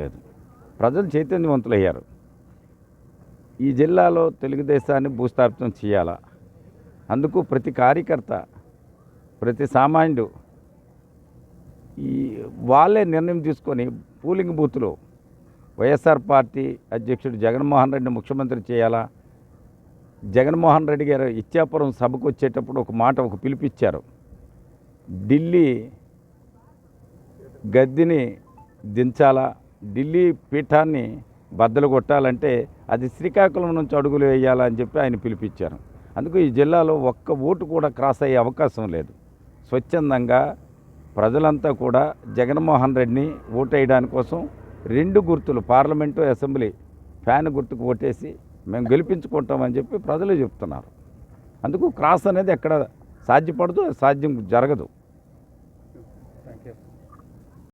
లేదు ప్రజలు చైతన్యవంతులయ్యారు. ఈ జిల్లాలో తెలుగుదేశాన్ని భూస్థాపితం చేయాలా? అందుకు ప్రతి కార్యకర్త ప్రతి సామాన్యుడు ఈ వాళ్ళే నిర్ణయం తీసుకొని పూలింగ్ బూత్లో వైఎస్ఆర్ పార్టీ అధ్యక్షుడు జగన్మోహన్ రెడ్డిని ముఖ్యమంత్రి చేయాలా? జగన్మోహన్ రెడ్డి గారు ఇచ్చాపురం సభకు వచ్చేటప్పుడు ఒక మాట ఒక పిలిపిచ్చారు. ఢిల్లీ గద్దిని దించాలా? ఢిల్లీ పీఠాన్ని బద్దలు కొట్టాలంటే అది శ్రీకాకుళం నుంచి అడుగులు వేయాలని చెప్పి ఆయన పిలిపించారు. అందుకు ఈ జిల్లాలో ఒక్క ఓటు కూడా క్రాస్ అయ్యే అవకాశం లేదు. స్వచ్ఛందంగా ప్రజలంతా కూడా జగన్మోహన్ రెడ్డిని ఓటేయడానికి కోసం రెండు గుర్తులు పార్లమెంటు అసెంబ్లీ ఫ్యాన్ గుర్తుకు ఓటేసి మేము గెలిపించుకుంటామని చెప్పి ప్రజలు చెప్తున్నారు. అందుకు క్రాస్ అనేది ఎక్కడ సాధ్యపడదు సాధ్యం జరగదు.